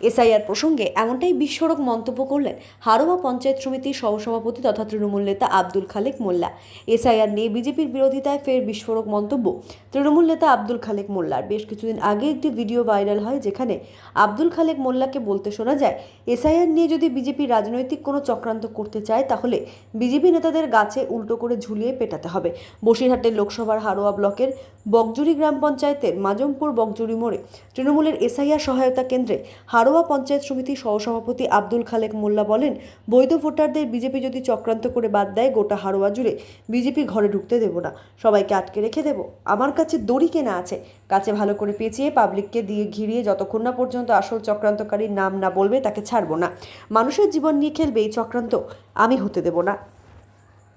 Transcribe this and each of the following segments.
SIR প্রসঙ্গে এমনটাই বিস্ফোরক মন্তব্য করলেন হারোয়া পঞ্চায়েত সমিতির সহসভাপতি তথা তৃণমূল নেতা আব্দুল খালেক মোল্লা। এসআইআর নিয়ে বিজেপির বিরোধিতায় ফের বিস্ফোরক মন্তব্য তৃণমূল নেতা আব্দুল খালেক মোল্লার। বেশ কিছুদিন আগে একটি ভিডিও ভাইরাল হয় যেখানে আব্দুল খালেক মোল্লাকে বলতে শোনা যায়, এসআইআর নিয়ে যদি বিজেপি রাজনৈতিক কোনো চক্রান্ত করতে চায় তাহলে বিজেপি নেতাদের গাছে উল্টো করে ঝুলিয়ে পেটাতে হবে। বসিরহাটের লোকসভার হারোয়া ব্লকের বকজুরি গ্রাম পঞ্চায়েতের মাজমপুর বকজুরি মোড়ে তৃণমূলের এসআইআর সহায়তা কেন্দ্রে হারোয়া পঞ্চায়েত সমিতির সহসভাপতি আব্দুল খালেক মোল্লা বলেন, বৈধ ভোটারদের বিজেপি যদি চক্রান্ত করে বাদ দেয়, গোটা হারোয়া জুড়ে বিজেপি ঘরে ঢুকতে দেব না। সবাইকে আটকে রেখে দেব। আমার কাছে দড়ি কেনা আছে। কাছে ভালো করে পেঁচিয়ে পাবলিককে দিয়ে ঘিরিয়ে যতক্ষণ না পর্যন্ত আসল চক্রান্তকারীর নাম না বলবে, তাকে ছাড়বো না। মানুষের জীবন নিয়ে খেলবে এই চক্রান্ত। আমি হতে দেব না।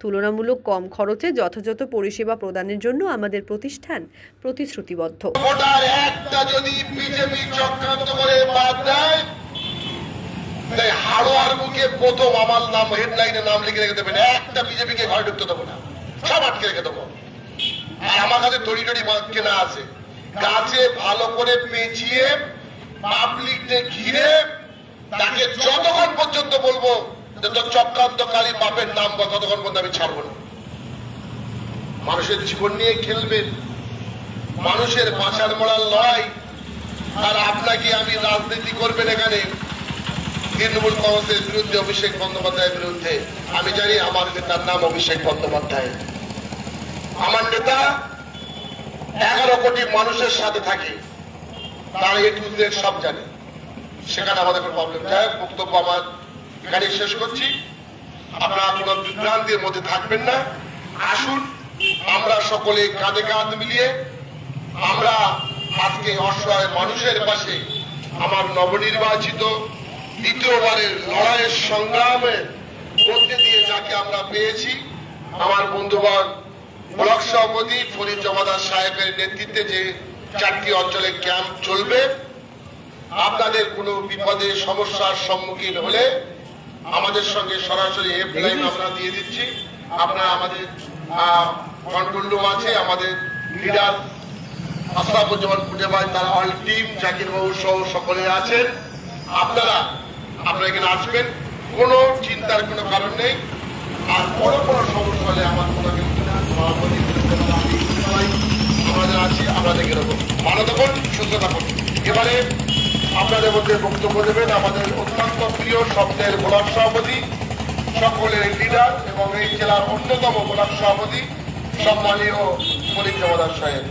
তুলনামূলক কম খরচে যথাযথ পরিষেবা প্রদানের জন্য আমাদের প্রতিষ্ঠান প্রতিশ্রুতিবদ্ধ। একটা যদি বিজেপি করে দেয় হাড়োয়ার বুকে প্রথম আমার নাম নাম লিখে রেখে একটা বিজেপিকে ঢুকতে দেবো না। সব আটকে রেখে দেবো। আমার আছে। গাছে ভালো করে পেঁচিয়ে পাবলিকদের ঘিরে তাকে যতক্ষণ পর্যন্ত বলব চক্রান্তকারী বাপের নাম বল ততক্ষণ পর্যন্ত আমি ছাড়বো না। মানুষের জীবন নিয়ে খেলবেন। মানুষের বাঁচার মরার লড়াই। আর আপনাকে আমি রাজনীতি করবেন এখানে। তৃণমূল কংগ্রেসের বিরুদ্ধে অভিষেক বন্দ্যোপাধ্যায়ের বিরুদ্ধে। আমি জানি আমার নেতার নাম অভিষেক বন্দ্যোপাধ্যায় আমার নেতা এগারো কোটি মানুষের সাথে থাকে। তারা এ টু সব জানে। সেখানে আমাদের প্রবলেম যাই হোক, বক্তব্য আমার। এখানে শেষ করছি। আপনারা কোনো বিভ্রান্তির মধ্যে থাকবেন না। আসুন, আমরা সকলে কাঁধে কাঁধ মিলিয়ে আমরা আজকে অসহায় মানুষের পাশে আমার নবনির্বাচিত দ্বিতীয়বারের লড়াইয়ের সংগ্রামে মধ্যে দিয়ে যাকে আমরা পেয়েছি, আমার বন্ধুগণ, ব্লক সভাপতি ফরিদ জমাদার সাহেবের নেতৃত্বে যে চারটি অঞ্চলে ক্যাম্প চলবে, আপনাদের কোনো বিপদে, সমস্যার সম্মুখীন হলে আমাদের সঙ্গে সরাসরি হেল্পলাইন আমরা দিয়ে দিচ্ছি। আপনারা আমাদের কন্ট্রোল রুম আছে আমাদের লিডার আশরাফুজ্জামান খুঁজে তার অল টিম জাকির বাবু সহ সকলে আছেন। আপনারা আপনারা এখানে আসবেন। কোনো চিন্তার কোনো কারণ নেই। আর বড় বড় সমস্যা হলে আমার সবাই আমাদের আছি আপনাদেরকে এরকম ভালো থাকুন সুস্থ থাকুন। এবারে আপনাদের মধ্যে বক্তব্য দেবেন আমাদের অত্যন্ত প্রিয় শব্দের গোলাপ সভাপতি, সকলের লিডার এবং এই জেলার অন্যতম গোলাপ সভাপতি সম্মানীয় মলিক জমাদার সাহেব।